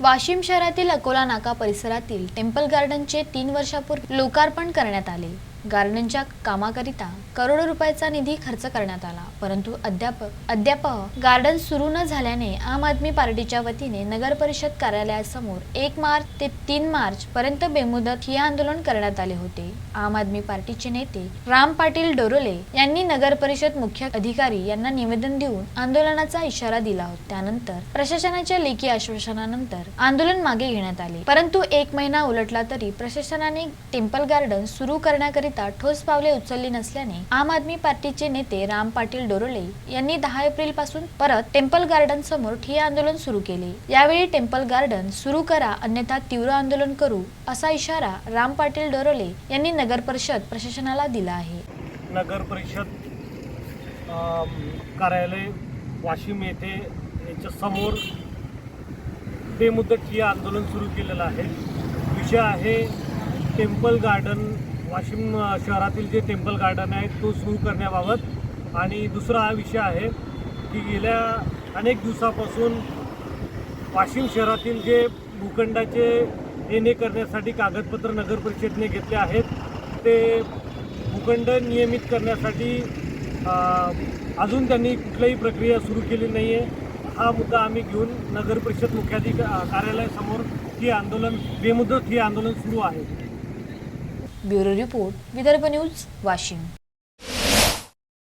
वाशिम शहरातील अकोला नाका परिसरातील टेम्पल गार्डनचे तीन वर्षापूर्वी लोकार्पण करण्यात आले. गार्डनच्या कामाकरिता करोडो रुपयाचा निधी खर्च करण्यात आला. परंतु अद्याप अद्याप गार्डन सुरू न झाल्याने आम आदमी पार्टीच्या वतीने नगर परिषद कार्यालयासमोर एक मार्च ते तीन मार्च पर्यंत बेमुदत हे आंदोलन करण्यात आले होते. आम आदमी पार्टीचे नेते राम पाटील डोरोले यांनी नगर परिषद मुख्य अधिकारी यांना निवेदन देऊन आंदोलनाचा इशारा दिला होता. त्यानंतर प्रशासनाच्या लेखी आश्वासनानंतर आंदोलन मागे घेण्यात आले. परंतु एक महिना उलटला तरी प्रशासनाने टेम्पल गार्डन सुरू करण्याकरिता ठोस पावले उचलली नसल्याने आम आदमी पार्टीचे नेते राम पाटील डोरोले यांनी दहा एप्रिलपासून परत टेम्पल गार्डन समोर ठिय्या आंदोलन सुरू केले. यावेळी टेम्पल गार्डन सुरू करा अन्यथा तीव्र आंदोलन करू असा इशारा राम पाटील डोरोले यांनी नगर परिषद प्रशासनाला दिला आहे. नगर परिषद कार्यालय वाशिम येथे याच्या समोर बेमुदत हे आंदोलन सुरू केलेलं आहे. विषय आहे टेम्पल गार्डन वाशिम शहरातील जे टेम्पल गार्डन आहे तो सुरू करण्याबाबत. आणि दुसरा हा विषय आहे की गेल्या अनेक दिवसापासून वाशिम शहरातील जे भूखंडाचे येणे करण्यासाठी कागदपत्र नगर परिषदेने घेतले आहेत ते भूखंड नियमित करण्यासाठी अजून त्यांनी कुठलीही प्रक्रिया सुरू केली नाही आहे हा मुद्दा आम्ही घेऊन नगर परिषद मुख्याधिक कार्यालयासमोर ही आंदोलन बेमुदत ही आंदोलन सुरू आहे. Bureau report Vidarbha news Washim.